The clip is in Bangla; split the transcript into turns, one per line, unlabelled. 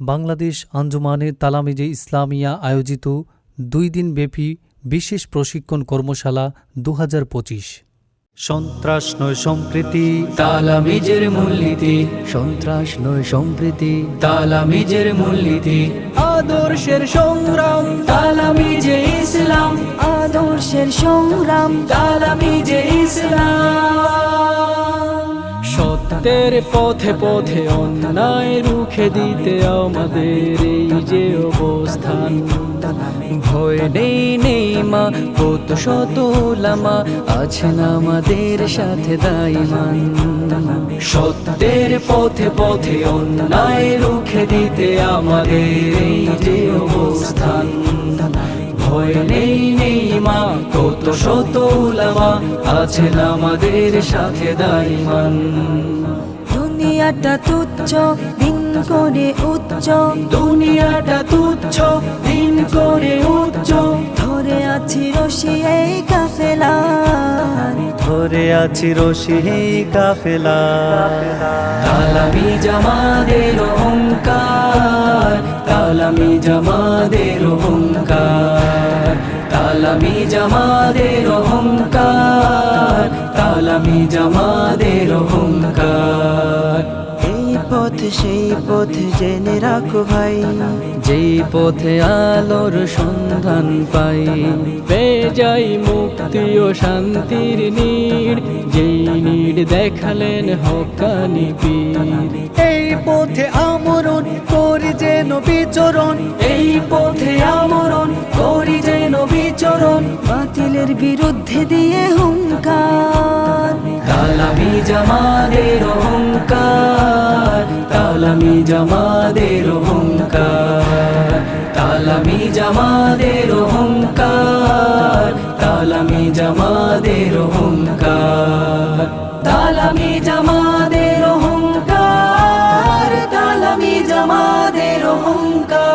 বাংলাদেশ আঞ্জুমানে তালামিজে ইসলামিয়া আয়োজিত দুই দিনব্যাপী বিশেষ প্রশিক্ষণ কর্মশালা দু সন্ত্রাস নয় সম্প্রীতি।
তালামিজের মূলনীতি।
সন্ত্রাস নয় সম্প্রীতি।
তালামিজের মূলনীতি।
আদর্শের সংগ্রাম।
তালামিজে ইসলাম।
আদর্শের সংগ্রাম।
তালামিজে
সত্যের পথে পথে অন্যায় রুখে দিতে আমাদের এই যে অবস্থান। ভয় নেই নেই মা, কত শত লামা আছেন আমাদের সাথে দাইমান
সত্যের পথে পথে অন্যায় রুখে দিতে আমাদের এই যে অবস্থান। ভয় নেই নেই মা, কত শত উলামা আছেন আমাদের সাথে দাইমান
দুনিয়াটা তুচ্ছ দিন করে উচ্চ।
দুনিয়াটা তুচ্ছ দিন করে উচ্চ।
ধরে আছি রশি এই কাফেলা।
ধরে আছি রশি এই কাফেলা।
তালামি জামাদের অহংকার তালামি জামাদের অহংকার। তালামি জামাদের অহংকার তালামি জামাদের অহংকার।
সেই পথ জেনে রাখো ভাই।
যেই পথে আলোর সন্ধান পাই পেয়ে যাই মুক্তি ও শান্তির নীড়। যেই নীড় দেখালেন হকানি পীর।
এই পথে আমরণ করি যেন বিচরণ।
এই পথে আমরণ করি যেন বিচরণ।
বাতিলের বিরুদ্ধে দিয়ে হুঙ্কার।
জামাদের অহংকার তালামি জামাদের অহংকার, তালামি জামাদের অহংকার, তালামি জামাদের অহংকার, তালামি জামাদের অহংকার,
তালামি জামাদের অহংকার।